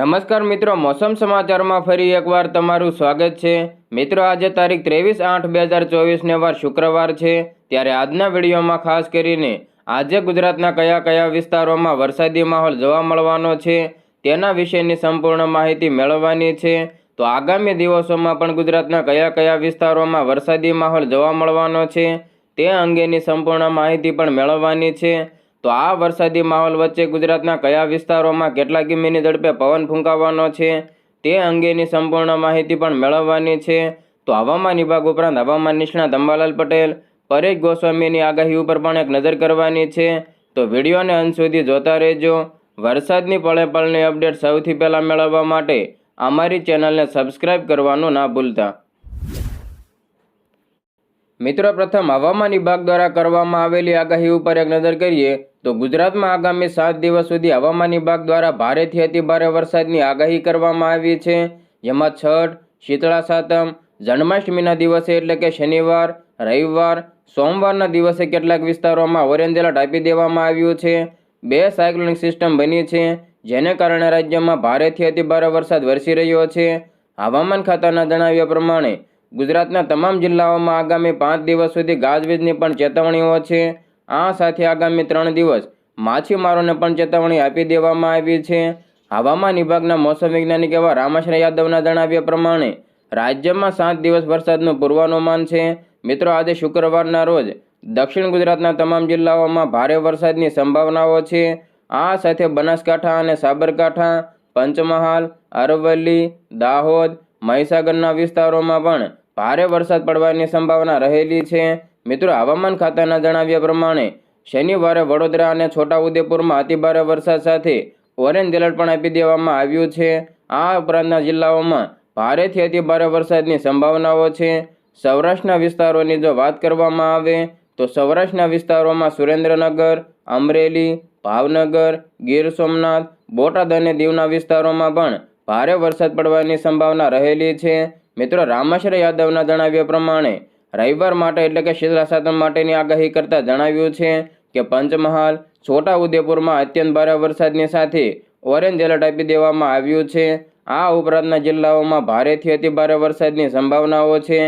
નમસ્કાર મિત્રો, મોસમ સમાચારમાં ફરી એકવાર તમારું સ્વાગત છે. મિત્રો, આજે તારીખ ત્રેવીસ આઠ બે હજાર ચોવીસને વાર શુક્રવાર છે. ત્યારે આજના વિડીયોમાં ખાસ કરીને આજે ગુજરાતના કયા કયા વિસ્તારોમાં વરસાદી માહોલ જોવા મળવાનો છે, તેના વિશેની સંપૂર્ણ માહિતી મેળવવાની છે. તો આગામી દિવસોમાં પણ ગુજરાતના કયા કયા વિસ્તારોમાં વરસાદી માહોલ જોવા મળવાનો છે, તે અંગેની સંપૂર્ણ માહિતી પણ મેળવવાની છે. તો આ વરસાદી માહોલ વચ્ચે ગુજરાતના કયા વિસ્તારોમાં કેટલા કિમીની ઝડપે પવન ફૂંકાવાનો છે તે અંગેની સંપૂર્ણ માહિતી પણ મેળવવાની છે. તો હવામાન વિભાગ ઉપરાંત હવામાન નિષ્ણાત અંબાલાલ પટેલ, પરેશ ગોસ્વામીની આગાહી ઉપર પણ એક નજર કરવાની છે. તો વિડીયોને અંત સુધી જોતા રહેજો. વરસાદની પળે પળની અપડેટ સૌથી પહેલાં મેળવવા માટે અમારી ચેનલને સબસ્ક્રાઇબ કરવાનું ના ભૂલતા. મિત્રો, પ્રથમ હવામાન વિભાગ દ્વારા કરવામાં આવેલી આગાહી ઉપર એક નજર કરીએ તો ગુજરાતમાં આગામી સાત દિવસ સુધી હવામાન વિભાગ દ્વારા ભારેથી અતિભારે વરસાદની આગાહી કરવામાં આવી છે. જેમાં છઠ, શીતળા સાતમ, જન્માષ્ટમીના દિવસે એટલે કે શનિવાર, રવિવાર, સોમવારના દિવસે કેટલાક વિસ્તારોમાં ઓરેન્જ એલર્ટ આપી દેવામાં આવ્યું છે. બે સાયક્લોનિક સિસ્ટમ બની છે, જેને કારણે રાજ્યમાં ભારેથી અતિભારે વરસાદ વરસી રહ્યો છે. હવામાન ખાતાના જણાવ્યા પ્રમાણે ગુજરાતના તમામ જિલ્લાઓમાં આગામી પાંચ દિવસ સુધી ગાજવીજની પણ ચેતવણીઓ છે. આ સાથે આગામી ત્રણ દિવસ માછીમારોને પણ ચેતવણી આપી દેવામાં આવી છે. હવામાન વિભાગના મોસમ વૈજ્ઞાનિક એવા રામાશ્રય યાદવના જણાવ્યા પ્રમાણે રાજ્યમાં સાત દિવસ વરસાદનું પૂર્વાનુમાન છે. મિત્રો, આજે શુક્રવારના રોજ દક્ષિણ ગુજરાતના તમામ જિલ્લાઓમાં ભારે વરસાદની સંભાવનાઓ છે. આ સાથે બનાસકાંઠા અને સાબરકાંઠા, પંચમહાલ, અરવલ્લી, દાહોદ, મહીસાગરના વિસ્તારોમાં પણ ભારે વરસાદ પડવાની સંભાવના રહેલી છે. મિત્રો, હવામાન ખાતાના જણાવ્યા પ્રમાણે શનિવારે વડોદરા અને છોટાઉદેપુરમાં અતિભારે વરસાદ સાથે ઓરેન્જ એલર્ટ પણ આપી દેવામાં આવ્યું છે. આ ઉપરાંતના જિલ્લાઓમાં ભારેથી અતિભારે વરસાદની સંભાવનાઓ છે. સૌરાષ્ટ્રના વિસ્તારોની જો વાત કરવામાં આવે, તો સૌરાષ્ટ્રના વિસ્તારોમાં સુરેન્દ્રનગર, અમરેલી, ભાવનગર, ગીર સોમનાથ, બોટાદ અને દીવના વિસ્તારોમાં પણ ભારે વરસાદ પડવાની સંભાવના રહેલી છે. મિત્રો રામાશ્ર યાદવના જણાવ્યા પ્રમાણે રવિવાર માટે એટલે કે શીતળા સાતમ માટેની આગાહી કરતા જણાવ્યું છે કે પંચમહાલ છોટા ઉદેપુરમાં અત્યંત ભારે વરસાદની સાથે ઓરેન્જ એલર્ટ આપી દેવામાં આવ્યું છે. આ ઉપરાંતના જિલ્લાઓમાં ભારેથી અતિ ભારે વરસાદની સંભાવનાઓ છે.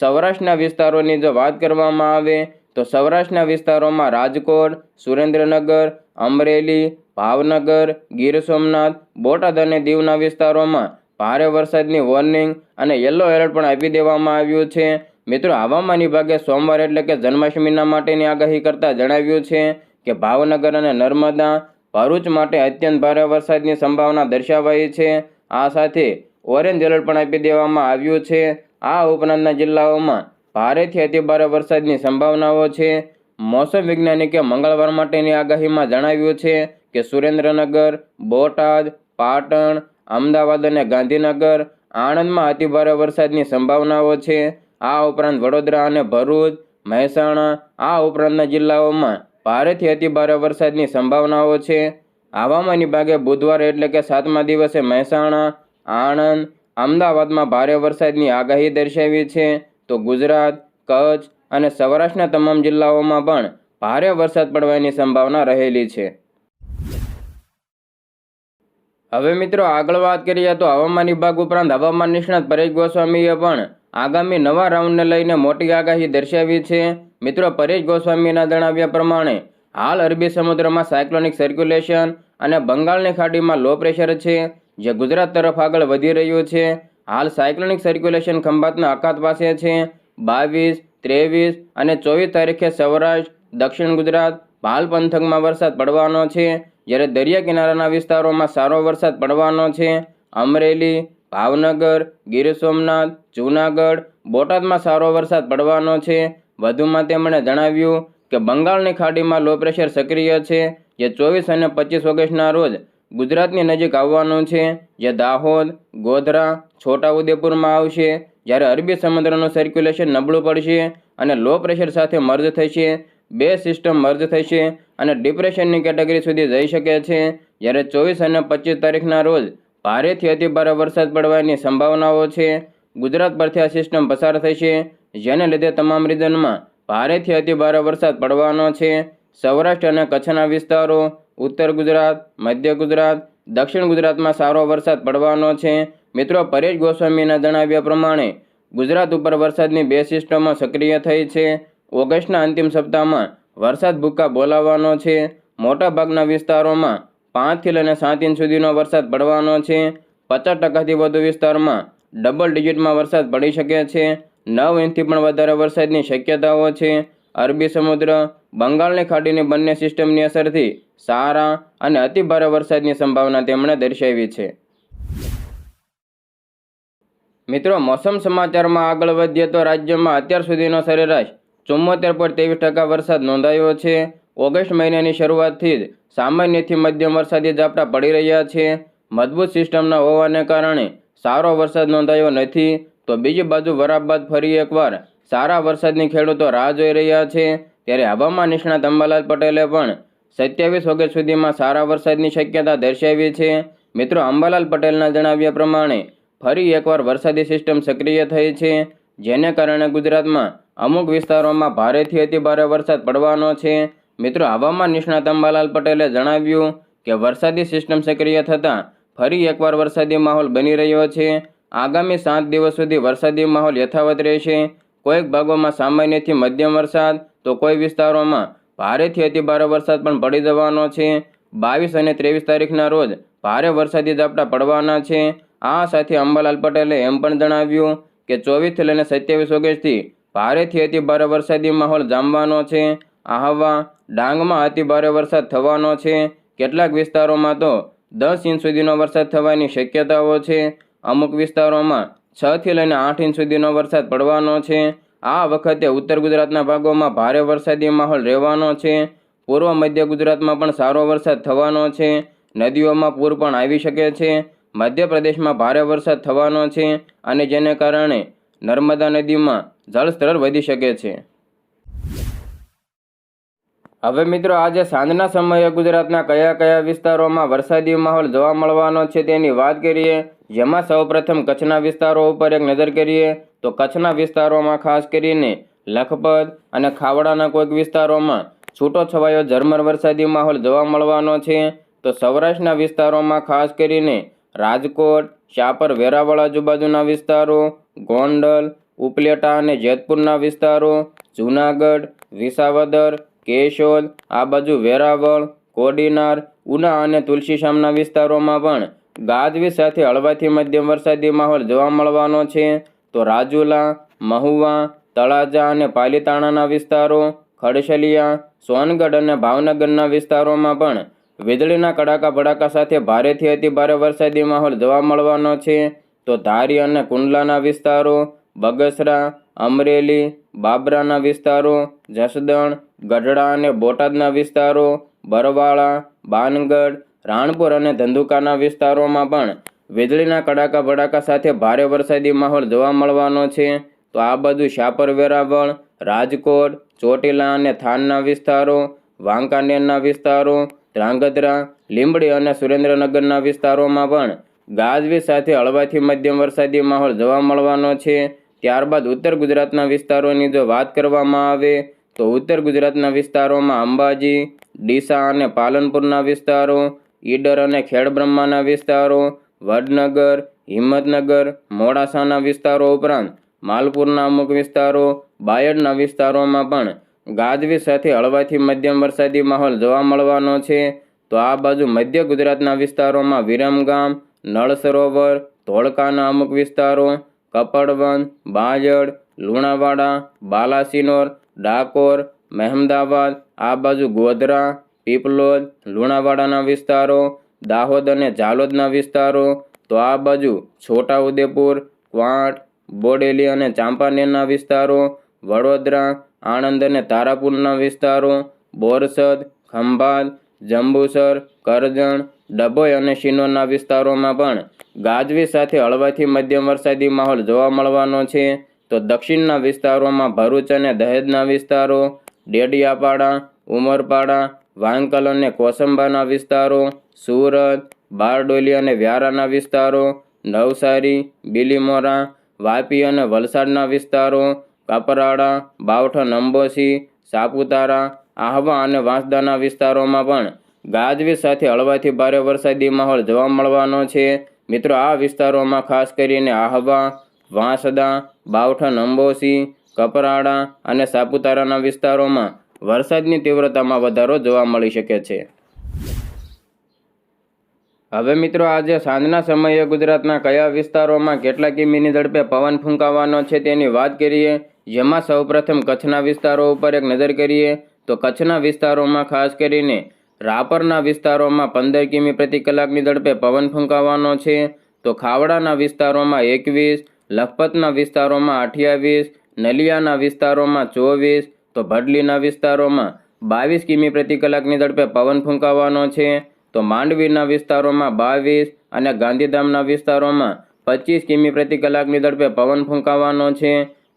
સૌરાષ્ટ્રના વિસ્તારોની જો વાત કરવામાં આવે તો સૌરાષ્ટ્રના વિસ્તારોમાં રાજકોટ, સુરેન્દ્રનગર, અમરેલી, ભાવનગર, ગીર સોમનાથ, બોટાદ અને દીવના વિસ્તારોમાં ભારે વરસાદની વોર્નિંગ અને યલો એલર્ટ પણ આપી દેવામાં આવ્યું છે. મિત્રો, હવામાન વિભાગે સોમવાર એટલે કે જન્માષ્ટમીના માટેની આગાહી કરતાં જણાવ્યું છે કે ભાવનગર અને નર્મદા ભરૂચ માટે અત્યંત ભારે વરસાદની સંભાવના દર્શાવાઈ છે. આ સાથે ઓરેન્જ એલર્ટ પણ આપી દેવામાં આવ્યું છે. આ ઉપરાંતના જિલ્લાઓમાં ભારેથી અતિભારે વરસાદની સંભાવનાઓ છે. મોસમ વૈજ્ઞાનિકે મંગળવાર માટેની આગાહીમાં જણાવ્યું છે કે સુરેન્દ્રનગર, બોટાદ, પાટણ, અમદાવાદ અને ગાંધીનગર આણંદમાં અતિભારે વરસાદની સંભાવનાઓ છે. આ ઉપરાંત વડોદરા અને ભરૂચ, મહેસાણા, આ ઉપરાંતના જિલ્લાઓમાં ભારેથી અતિભારે વરસાદની સંભાવનાઓ છે. હવામાન વિભાગે બુધવારે એટલે કે સાતમા દિવસે મહેસાણા, આણંદ, અમદાવાદમાં ભારે વરસાદની આગાહી દર્શાવી છે. તો ગુજરાત, કચ્છ અને સૌરાષ્ટ્રના તમામ જિલ્લાઓમાં પણ ભારે વરસાદ પડવાની સંભાવના રહેલી છે. હવે મિત્રો આગળ વાત કરીએ તો હવામાન વિભાગ ઉપરાંત હવામાન નિષ્ણાત પરેશ ગોસ્વામીએ પણ આગામી નવા રાઉન્ડને લઈને મોટી આગાહી દર્શાવી છે. મિત્રો, પરેશ ગોસ્વામીના જણાવ્યા પ્રમાણે, હાલ અરબી સમુદ્રમાં સાયક્લોનિક સર્ક્યુલેશન અને બંગાળની ખાડીમાં લો પ્રેશર છે, જે ગુજરાત તરફ આગળ વધી રહ્યું છે. હાલ સાયક્લોનિક સર્ક્યુલેશન ખંભાતના અખાત પાસે છે. બાવીસ, ત્રેવીસ અને ચોવીસ તારીખે સૌરાષ્ટ્ર, દક્ષિણ ગુજરાત ભાલ પંથકમાં વરસાદ પડવાનો છે. જ્યારે દરિયા કિનારાના વિસ્તારોમાં સારો વરસાદ પડવાનો છે. અમરેલી ભાવનગર, ગીર સોમનાથ, જૂનાગઢ. બોટાદમાં સારો વરસાદ પડવાનો છે. વધુમાં તેમણે જણાવ્યું કે બંગાળની ખાડીમાં લો પ્રેશર સક્રિય છે, જે ચોવીસ અને પચીસ ઓગસ્ટના રોજ ગુજરાતની નજીક આવવાનું છે. જે દાહોદ, ગોધરા, છોટાઉદેપુરમાં આવશે, જ્યારે અરબી સમુદ્રનું સર્ક્યુલેશન નબળું પડશે અને લો પ્રેશર સાથે મર્જ થશે. બે સિસ્ટમ મર્જ થશે અને ડિપ્રેશનની કેટેગરી સુધી જઈ શકે છે. જ્યારે ચોવીસ અને પચીસ તારીખના રોજ ભારેથી અતિભારે વરસાદ પડવાની સંભાવનાઓ છે. ગુજરાત પરથી આ સિસ્ટમ પસાર થશે જેને લીધે તમામ રીજનમાં ભારેથી અતિભારે વરસાદ પડવાનો છે. સૌરાષ્ટ્ર અને કચ્છના વિસ્તારો, ઉત્તર ગુજરાત, મધ્ય ગુજરાત, દક્ષિણ ગુજરાતમાં સારો વરસાદ પડવાનો છે. મિત્રો, પરેશ ગોસ્વામીના જણાવ્યા પ્રમાણે, ગુજરાત ઉપર વરસાદની બે સિસ્ટમો સક્રિય થઈ છે. ઓગસ્ટના અંતિમ સપ્તાહમાં વરસાદ ભૂક્કા બોલાવવાનો છે. મોટાભાગના વિસ્તારોમાં પાંચથી લઈને સાત ઇંચ સુધીનો વરસાદ પડવાનો છે. પચાસ ટકાથી વધુ વિસ્તારમાં ડબલ ડિજિટમાં વરસાદ પડી શકે છે. નવ ઇંચથી પણ વધારે વરસાદની શક્યતાઓ છે. અરબી સમુદ્ર, બંગાળની ખાડીની બંને સિસ્ટમની અસરથી સારા અને અતિભારે વરસાદની સંભાવના તેમણે દર્શાવી છે. મિત્રો, મોસમ સમાચારમાં આગળ વધીએ તો રાજ્યમાં અત્યાર સુધીનો સરેરાશ ચુમ્મોતેર પોઈન્ટ ત્રેવીસ ટકા વરસાદ નોંધાયો છે. ઓગસ્ટ મહિનાની શરૂઆતથી જ સામાન્યથી મધ્યમ વરસાદી ઝાપટા પડી રહ્યા છે. મજબૂત સિસ્ટમના હોવાને કારણે સારો વરસાદ નોંધાયો નથી. તો બીજી બાજુ વરાપ બાદ ફરી એકવાર સારા વરસાદની ખેડૂતો રાહ જોઈ રહ્યા છે. ત્યારે હવામાન નિષ્ણાત અંબાલાલ પટેલે પણ સત્યાવીસ ઓગસ્ટ સુધીમાં સારા વરસાદની શક્યતા દર્શાવી છે. મિત્રો, અંબાલાલ પટેલના જણાવ્યા પ્રમાણે ફરી એકવાર વરસાદી સિસ્ટમ સક્રિય થઈ છે, જેને કારણે ગુજરાતમાં અમુક વિસ્તારોમાં ભારેથી અતિભારે વરસાદ પડવાનો છે. મિત્રો, હવામાન નિષ્ણાત અંબાલાલ પટેલે જણાવ્યું કે વરસાદી સિસ્ટમ સક્રિય થતાં ફરી એકવાર વરસાદી માહોલ બની રહ્યો છે. આગામી સાત દિવસ સુધી વરસાદી માહોલ યથાવત રહેશે. કોઈક ભાગોમાં સામાન્યથી મધ્યમ વરસાદ, તો કોઈ વિસ્તારોમાં ભારેથી અતિભારે વરસાદ પણ પડી જવાનો છે. બાવીસ અને ત્રેવીસ તારીખના રોજ ભારે વરસાદી ઝાપટા પડવાના છે. આ સાથે અંબાલાલ પટેલે એમ પણ જણાવ્યું કે ચોવીસથી લઈને સત્યાવીસ ઓગસ્ટથી ભારેથી અતિભારે વરસાદી માહોલ જામવાનો છે. આહવા ડાંગમાં અતિભારે વરસાદ થવાનો છે. કેટલાક વિસ્તારોમાં તો દસ ઇંચ સુધીનો વરસાદ થવાની શક્યતાઓ છે. અમુક વિસ્તારોમાં છથી લઈને આઠ ઇંચ સુધીનો વરસાદ પડવાનો છે. આ વખતે ઉત્તર ગુજરાતના ભાગોમાં ભારે વરસાદી માહોલ રહેવાનો છે. પૂર્વ મધ્ય ગુજરાતમાં પણ સારો વરસાદ થવાનો છે. નદીઓમાં પૂર પણ આવી શકે છે. મધ્યપ્રદેશમાં ભારે વરસાદ થવાનો છે અને જેને કારણે નર્મદા નદીમાં જળસ્તર વધી શકે છે. હવે મિત્રો આજે સાંજના સમયે ગુજરાતના કયા કયા વિસ્તારોમાં વરસાદી માહોલ જોવા મળવાનો છે તેની વાત કરીએ. જેમાં સૌપ્રથમ કચ્છના વિસ્તારો ઉપર એક નજર કરીએ તો કચ્છના વિસ્તારોમાં ખાસ કરીને લખપત અને ખાવડાના કોઈક વિસ્તારોમાં છૂટો છવાયો ઝરમર વરસાદી માહોલ જોવા મળવાનો છે. તો સૌરાષ્ટ્રના વિસ્તારોમાં ખાસ કરીને રાજકોટ શાપર વેરાવળ આજુબાજુના વિસ્તારો, ગોંડલ, ઉપલેટા અને જેતપુરના વિસ્તારો, જૂનાગઢ, વિસાવદર કેશોદ આ બાજુ વેરાવળ, કોડીનાર, ઉના અને તુલસીશામના વિસ્તારોમાં પણ ગાજવીજ સાથે હળવાથી મધ્યમ વરસાદી માહોલ જોવા મળવાનો છે. તો રાજુલા, મહુવા, તળાજા અને પાલીતાણાના વિસ્તારો ખડશલિયા સોનગઢ અને ભાવનગરના વિસ્તારોમાં પણ વીજળીના કડાકા ભડાકા સાથે ભારેથી અતિભારે વરસાદી માહોલ જોવા મળવાનો છે. તો ધારી અને કુંડલાના વિસ્તારો, બગસરા અમરેલી, બાબરાના વિસ્તારો, જસદણ, ગઢડા અને બોટાદના વિસ્તારો, બરવાળા, બાનગઢ, રાણપુર અને ધંધુકાના વિસ્તારોમાં પણ વીજળીના કડાકા ભડાકા સાથે ભારે વરસાદી માહોલ જોવા મળવાનો છે. તો આ બધું શાપર વેરાવળ રાજકોટ, ચોટીલા અને થાનના વિસ્તારો, વાંકાનેરના વિસ્તારો, ધ્રાંગધ્રા, લીંબડી અને સુરેન્દ્રનગરના વિસ્તારોમાં પણ ગાજવીજ સાથે હળવાથી મધ્યમ વરસાદી માહોલ જોવા મળવાનો છે. ત્યારબાદ ઉત્તર ગુજરાતના વિસ્તારોની જો વાત કરવામાં આવે, તો ઉત્તર ગુજરાતના વિસ્તારોમાં અંબાજી, ડીસા અને પાલનપુરના વિસ્તારો, ઈડર અને ખેડબ્રહ્માના વિસ્તારો, વડનગર, હિંમતનગર, મોડાસાના વિસ્તારો ઉપરાંત માલપુરના અમુક વિસ્તારો, બાયડના વિસ્તારોમાં પણ ગાજવી સાથે હળવાથી મધ્યમ વરસાદી માહોલ જોવા મળવાનો છે. તો આ બાજુ મધ્ય ગુજરાતના વિસ્તારોમાં વિરમગામ નળ સરોવર ધોળકાના અમુક વિસ્તારો કપડવંત, બાજડ, લુણાવાડા, બાલાસિનોર, ડાકોર, મહેમદાવાદ, આ બાજુ ગોધરા, પીપલોદ, લુણાવાડાના વિસ્તારો, દાહોદ અને ઝાલોદના વિસ્તારો, તો આ બાજુ છોટાઉદેપુર, ક્વાંટ, બોડેલી અને ચાંપાનેરના વિસ્તારો, વડોદરા, આણંદ અને તારાપુરના વિસ્તારો, બોરસદ, ખંભાત જંબુસર, કરજણ, ડભોઈ અને શિનોરના વિસ્તારોમાં પણ ગાજવી સાથે હળવાથી મધ્યમ વરસાદી માહોલ જોવા મળવાનો છે. તો દક્ષિણના વિસ્તારોમાં ભરૂચ અને દહેજના વિસ્તારો, ડેડિયાપાડા, ઉમરપાડા, વાંકલ અને કોસંબાના વિસ્તારો, સુરત, બારડોલી અને વ્યારાના વિસ્તારો, નવસારી, બિલીમોરા, વાપી અને વલસાડના વિસ્તારો, કપરાડા, બાવઠા અંબોસી સાપુતારા આહવા અને વાંસદાના વિસ્તારોમાં પણ ગાજવીજ સાથે હળવાથી ભારે વરસાદી માહોલ જોવા મળવાનો છે. મિત્રો, આ વિસ્તારોમાં ખાસ કરીને આહવા, વાંસદા બાવઠન અંબોસી કપરાડા અને સાપુતારાના વિસ્તારોમાં વરસાદની તીવ્રતામાં વધારો જોવા મળી શકે છે. હવે મિત્રો, આજે સાંજના સમયે ગુજરાતના કયા વિસ્તારોમાં કેટલા કિમીની ઝડપે પવન ફૂંકાવાનો છે તેની વાત કરીએ. જેમાં સૌપ્રથમ કચ્છના વિસ્તારો ઉપર એક નજર કરીએ. તો કચ્છના વિસ્તારોમાં ખાસ કરીને રાપરના વિસ્તારોમાં પંદર કિમી પ્રતિ કલાકની ઝડપે પવન ફૂંકાવાનો છે. તો ખાવડાના વિસ્તારોમાં એકવીસ, લખપતના વિસ્તારોમાં અઠ્યાવીસ, નલિયાના વિસ્તારોમાં ચોવીસ, તો ભડલીના વિસ્તારોમાં બાવીસ કિમી પ્રતિ કલાકની ઝડપે પવન ફૂંકાવાનો છે. તો માંડવીના વિસ્તારોમાં બાવીસ અને ગાંધીધામના વિસ્તારોમાં પચીસ કિમી પ્રતિ કલાકની ઝડપે પવન ફૂંકાવાનો છે.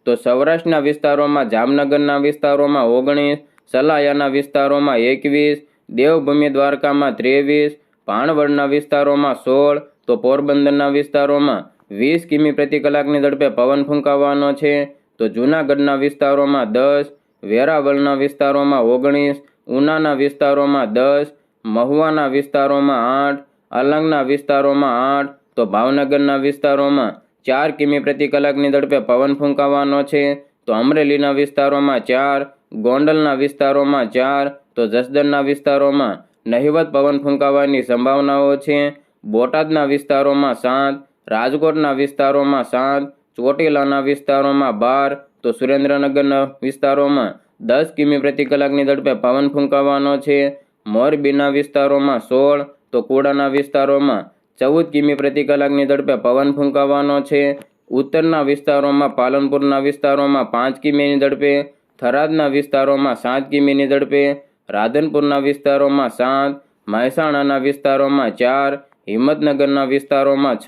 તો સૌરાષ્ટ્રના વિસ્તારોમાં જામનગરના વિસ્તારોમાં ઓગણીસ સલાયાના વિસ્તારોમાં એકવીસ, દેવભૂમિ દ્વારકામાં ત્રેવીસ ભાણવડના વિસ્તારોમાં સોળ, તો પોરબંદરના વિસ્તારોમાં વીસ કિમી પ્રતિ કલાકની ઝડપે પવન ફૂંકાવાનો છે. તો જૂનાગઢના વિસ્તારોમાં દસ, વેરાવળના વિસ્તારોમાં ઓગણીસ, ઉનાના વિસ્તારોમાં દસ, મહુવાના વિસ્તારોમાં આઠ અલંગના વિસ્તારોમાં આઠ, તો ભાવનગરના વિસ્તારોમાં ચાર કિમી પ્રતિ કલાકની ઝડપે પવન ફૂંકાવાનો છે. તો અમરેલીના વિસ્તારોમાં ચાર ગોંડલના વિસ્તારોમાં ચાર, તો જસદણના વિસ્તારોમાં નહિવત પવન ફૂંકાવાની સંભાવનાઓ છે. બોટાદના વિસ્તારોમાં સાત, રાજકોટના વિસ્તારોમાં સાત, ચોટીલાના વિસ્તારોમાં બાર, તો સુરેન્દ્રનગરના વિસ્તારોમાં દસ કિમી પ્રતિ કલાકની ઝડપે પવન ફૂંકાવાનો છે. મોરબીના વિસ્તારોમાં સોળ, તો કુડાના વિસ્તારોમાં ચૌદ કિમી પ્રતિ કલાકની ઝડપે પવન ફૂંકાવાનો છે. ઉત્તરના વિસ્તારોમાં પાલનપુરના વિસ્તારોમાં પાંચ કિમીની ઝડપે થરાદના વિસ્તારોમાં સાત કિમીની ઝડપે, રાધનપુરના વિસ્તારોમાં સાત મહેસાણાના વિસ્તારોમાં ચાર, હિંમતનગરના વિસ્તારોમાં છ,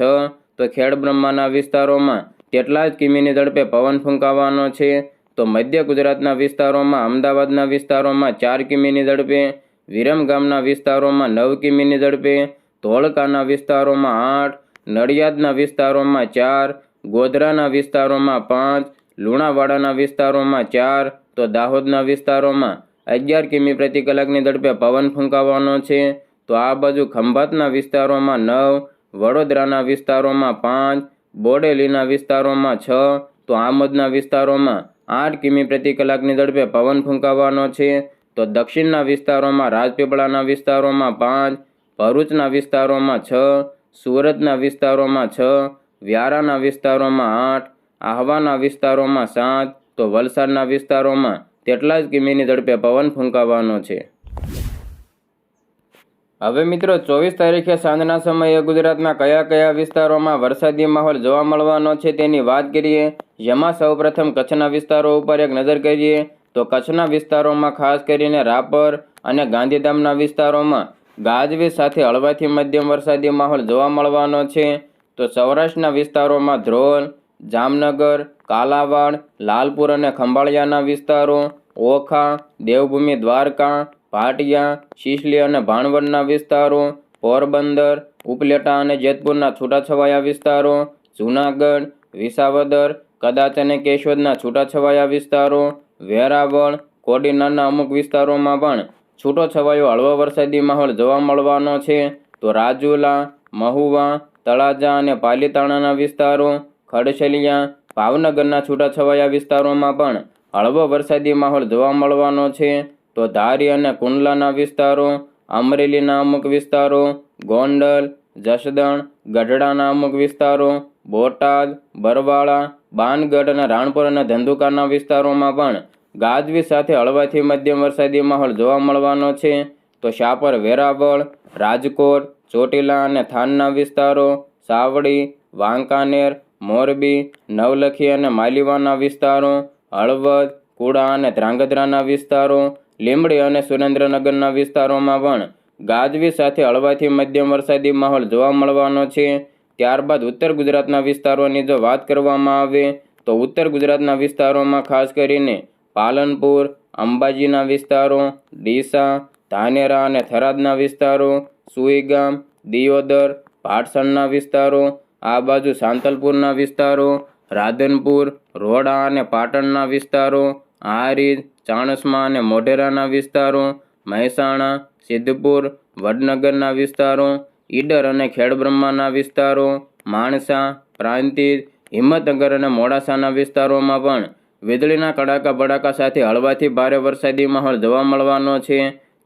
તો ખેડબ્રહ્માના વિસ્તારોમાં તેટલા જ કિમીની ઝડપે પવન ફૂંકાવાનો છે. તો મધ્ય ગુજરાતના વિસ્તારોમાં, અમદાવાદના વિસ્તારોમાં ચાર કિમીની ઝડપે, વિરમગામના વિસ્તારોમાં નવ કિમીની ઝડપે, ધોળકાના વિસ્તારોમાં આઠ, નડિયાદના વિસ્તારોમાં ચાર, ગોધરાના વિસ્તારોમાં પાંચ લુણાવાડાના વિસ્તારોમાં ચાર, તો દાહોદના વિસ્તારોમાં અગિયાર કિમી પ્રતિ કલાકની ઝડપે પવન ફૂંકાવાનો છે. તો આ બાજુ ખંભાતના વિસ્તારોમાં નવ, વડોદરાના વિસ્તારોમાં પાંચ, બોડેલીના વિસ્તારોમાં છ, તો આમોદના વિસ્તારોમાં આઠ કિમી પ્રતિ કલાકની ઝડપે પવન ફૂંકાવાનો છે. તો દક્ષિણના વિસ્તારોમાં રાજપીપળાના વિસ્તારોમાં પાંચ, ભરૂચના વિસ્તારોમાં છ, સુરતના વિસ્તારોમાં છ, વ્યારાના વિસ્તારોમાં આઠ આહવાના વિસ્તારોમાં સાત તો વલસાડના વિસ્તારોમાં તેટલા જ કિમીની ઝડપે પવન ફૂંકાવાનો છે. હવે મિત્રો, ચોવીસ તારીખે સાંજના સમયે ગુજરાતના કયા કયા વિસ્તારોમાં વરસાદી માહોલ જોવા મળવાનો છે તેની વાત કરીએ. જેમાં સૌપ્રથમ કચ્છના વિસ્તારો ઉપર એક નજર કરીએ, તો કચ્છના વિસ્તારોમાં ખાસ કરીને રાપર અને ગાંધીધામના વિસ્તારોમાં ગાજવીજ સાથે હળવાથી મધ્યમ વરસાદી માહોલ જોવા મળવાનો છે. તો સૌરાષ્ટ્રના વિસ્તારોમાં ધ્રોલ જામનગર, કાલાવાડ, લાલપુર અને ખંભાળિયાના વિસ્તારો, ઓખા, દેવભૂમિ દ્વારકા, ભાટિયા, શિશલી અને ભાણવડના વિસ્તારો, પોરબંદર, ઉપલેટા અને જેતપુરના છૂટાછવાયા વિસ્તારો, જૂનાગઢ, વિસાવદર, કદાચ અને કેશોદના છૂટાછવાયા વિસ્તારો, વેરાવળ, કોડીનારના અમુક વિસ્તારોમાં પણ છૂટો છવાયો હળવો વરસાદી માહોલ જોવા મળવાનો છે. તો રાજુલા, મહુવા, તળાજા અને પાલીતાણાના વિસ્તારો ખડશલિયા ભાવનગરના છૂટાછવાયા વિસ્તારોમાં પણ હળવો વરસાદી માહોલ જોવા મળવાનો છે. તો ધારી અને કુંડલાના વિસ્તારો, અમરેલીના અમુક વિસ્તારો, ગોંડલ, જસદણ, ગઢડાના અમુક વિસ્તારો, બોટાદ, બરવાળા, બાનગઢ અને રાણપુર અને ધંધુકાના વિસ્તારોમાં પણ ગાજવી સાથે હળવાથી મધ્યમ વરસાદી માહોલ જોવા મળવાનો છે. તો શાપર, વેરાવળ, રાજકોટ, ચોટીલા અને થાનના વિસ્તારો, સાવડી, વાંકાનેર મોરબી, નવલખી અને માલીવાના વિસ્તારો, હળવદ, કુડા અને ધ્રાંગધ્રાના વિસ્તારો, લીંબડી અને સુરેન્દ્રનગરના વિસ્તારોમાં પણ ગાજવી સાથે હળવાથી મધ્યમ વરસાદી માહોલ જોવા મળવાનો છે. ત્યારબાદ ઉત્તર ગુજરાતના વિસ્તારોની જો વાત કરવામાં આવે, તો ઉત્તર ગુજરાતના વિસ્તારોમાં ખાસ કરીને પાલનપુર, અંબાજીના વિસ્તારો, ડીસા, ધાનેરા અને થરાદના વિસ્તારો, સુઈગામ, દિયોદર ભાટસણના વિસ્તારો આ બાજુ સાંતલપુરના વિસ્તારો, રાધનપુર, રોડા અને પાટણના વિસ્તારો હારીજ ચાણસમા અને મોઢેરાના વિસ્તારો, મહેસાણા, સિદ્ધપુર, વડનગરના વિસ્તારો, ઈડર અને ખેડબ્રહ્માના વિસ્તારો, માણસા, પ્રાંતિજ, હિંમતનગર અને મોડાસાના વિસ્તારોમાં પણ વીજળીના કડાકા ભડાકા સાથે હળવાથી ભારે વરસાદી માહોલ જોવા મળવાનો છે.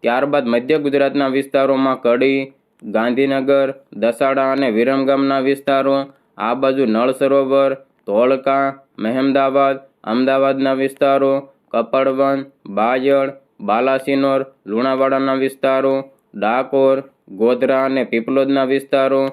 ત્યારબાદ મધ્ય ગુજરાતના વિસ્તારોમાં કડી ગાંધીનગર, દસાડા અને વિરમગામના વિસ્તારો, આ બાજુ નળ સરોવર, ધોળકા, મહેમદાવાદ, અમદાવાદના વિસ્તારો કપડવન બાયડ, બાલાસિનોર, લુણાવાડાના વિસ્તારો, ડાકોર, ગોધરા અને પીપલોદના વિસ્તારો,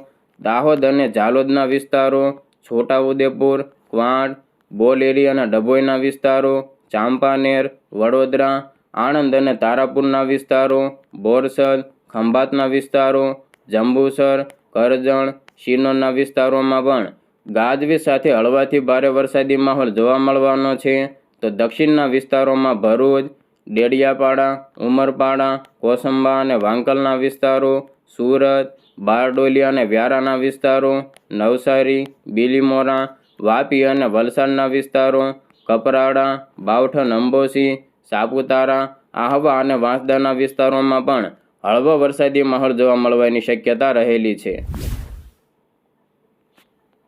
દાહોદ અને ઝાલોદના વિસ્તારો, છોટાઉદેપુર ક્વાંટ બોલેરી અને ડભોઈના વિસ્તારો ચાંપાનેર વડોદરા, આણંદ અને તારાપુરના વિસ્તારો, બોરસદ ખંભાતના વિસ્તારો, જંબુસર, કરજણ, શિનોરના વિસ્તારોમાં પણ ગાજવીજ સાથે હળવાથી ભારે વરસાદી માહોલ જોવા મળવાનો છે. તો દક્ષિણના વિસ્તારોમાં ભરૂચ, ડેડિયાપાડા, ઉમરપાડા, કોસંબા અને વાંકલના વિસ્તારો, સુરત, બારડોલી અને વ્યારાના વિસ્તારો, નવસારી, બીલીમોરા, વાપી અને વલસાડના વિસ્તારો, કપરાડા, બાવઠન, અંબોસી, સાપુતારા, આહવા અને વાંસદાના વિસ્તારોમાં પણ હળવો વરસાદી માહોલ જોવા મળવાની શક્યતા રહેલી છે.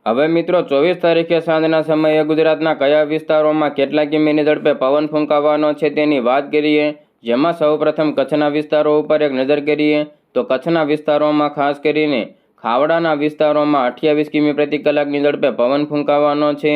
હવે મિત્રો, ચોવીસ તારીખે સાંજના સમયે ગુજરાતના કયા વિસ્તારોમાં કેટલા કિમીની ઝડપે પવન ફૂંકાવાનો છે તેની વાત કરીએ, જેમાં સૌપ્રથમ કચ્છના વિસ્તારો ઉપર એક નજર કરીએ, તો કચ્છના વિસ્તારોમાં ખાસ કરીને ખાવડાના વિસ્તારોમાં અઠ્યાવીસ કિમી પ્રતિ કલાકની ઝડપે પવન ફૂંકાવાનો છે,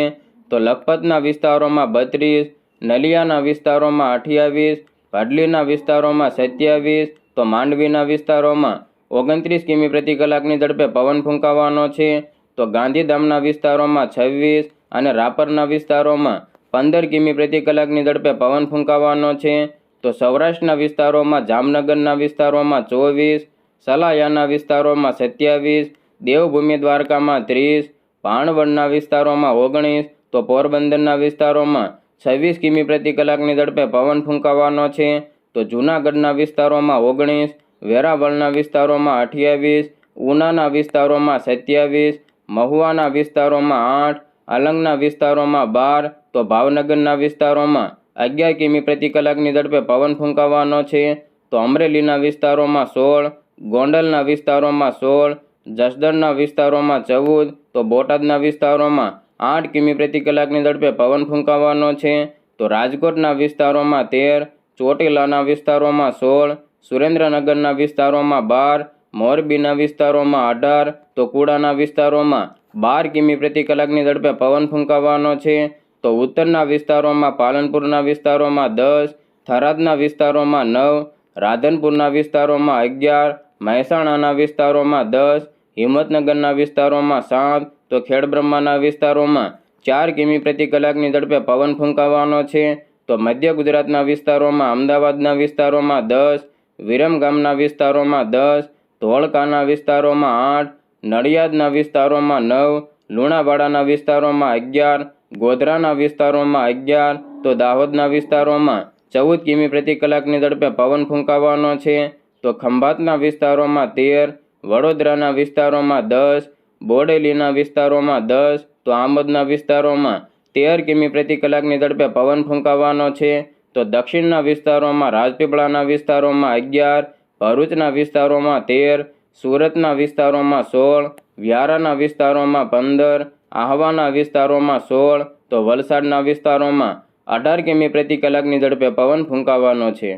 તો લખપતના વિસ્તારોમાં બત્રીસ, નલિયાના વિસ્તારોમાં અઠ્યાવીસ ભાડલીના વિસ્તારોમાં સત્યાવીસ તો માંડવીના વિસ્તારોમાં ઓગણત્રીસ કિમી પ્રતિ કલાકની ઝડપે પવન ફૂંકાવાનો છે. તો ગાંધીધામના વિસ્તારોમાં છવ્વીસ અને રાપરના વિસ્તારોમાં પંદર કિમી પ્રતિ કલાકની ઝડપે પવન ફૂંકાવાનો છે. તો સૌરાષ્ટ્રના વિસ્તારોમાં જામનગરના વિસ્તારોમાં ચોવીસ, સલાયાના વિસ્તારોમાં સત્યાવીસ, દેવભૂમિ દ્વારકામાં ત્રીસ, પાણવડના વિસ્તારોમાં ઓગણીસ, તો પોરબંદરના વિસ્તારોમાં છવ્વીસ કિમી પ્રતિ કલાકની ઝડપે પવન ફૂંકાવાનો છે. તો જૂનાગઢના વિસ્તારોમાં ઓગણીસ, વેરાવળના વિસ્તારોમાં અઠ્યાવીસ, ઉનાના વિસ્તારોમાં સત્યાવીસ, મહુવાના વિસ્તારોમાં આઠ અલંગના વિસ્તારોમાં બાર, તો ભાવનગરના વિસ્તારોમાં અગિયાર કિમી પ્રતિ કલાકની ઝડપે પવન ફૂંકાવાનો છે. તો અમરેલીના વિસ્તારોમાં સોળ, ગોંડલના વિસ્તારોમાં સોળ, જસદણના વિસ્તારોમાં ચૌદ, તો બોટાદના વિસ્તારોમાં આઠ કિમી પ્રતિ કલાકની ઝડપે પવન ફૂંકાવાનો છે. તો રાજકોટના વિસ્તારોમાં તેર ચોટીલાના વિસ્તારોમાં સોળ, સુરેન્દ્રનગરના વિસ્તારોમાં બાર, મોરબીના વિસ્તારોમાં અઢાર તો કુડાના વિસ્તારોમાં બાર કિમી પ્રતિ કલાકની ઝડપે પવન ફૂંકાવાનો છે. તો ઉત્તરના વિસ્તારોમાં પાલનપુરના વિસ્તારોમાં દસ, થરાદના વિસ્તારોમાં નવ, રાધનપુરના વિસ્તારોમાં અગિયાર, મહેસાણાના વિસ્તારોમાં દસ, હિંમતનગરના વિસ્તારોમાં સાત, તો ખેડબ્રહ્માના વિસ્તારોમાં ચાર કિમી પ્રતિ કલાકની ઝડપે પવન ફૂંકાવાનો છે. તો મધ્ય ગુજરાતના વિસ્તારોમાં, અમદાવાદના વિસ્તારોમાં દસ વિરમગામના વિસ્તારોમાં દસ, ધોળકાના વિસ્તારોમાં આઠ, નડિયાદના વિસ્તારોમાં નવ, લુણાવાડાના વિસ્તારોમાં અગિયાર, ગોધરાના વિસ્તારોમાં અગિયાર, તો દાહોદના વિસ્તારોમાં ચૌદ કિમી પ્રતિ કલાકની ઝડપે પવન ફૂંકાવાનો છે. તો ખંભાતના વિસ્તારોમાં તેર, વડોદરાના વિસ્તારોમાં દસ, બોડેલીના વિસ્તારોમાં દસ, તો આમદના વિસ્તારોમાં તેર કિમી પ્રતિ કલાકની ઝડપે પવન ફૂંકાવાનો છે. તો દક્ષિણના વિસ્તારોમાં, રાજપીપળાના વિસ્તારોમાં અગિયાર, ભરૂચના વિસ્તારોમાં તેર, સુરતના વિસ્તારોમાં સોળ, વ્યારાના વિસ્તારોમાં પંદર, આહવાના વિસ્તારોમાં સોળ, તો વલસાડના વિસ્તારોમાં અઢાર કિમી પ્રતિ કલાકની ઝડપે પવન ફૂંકાવાનો છે.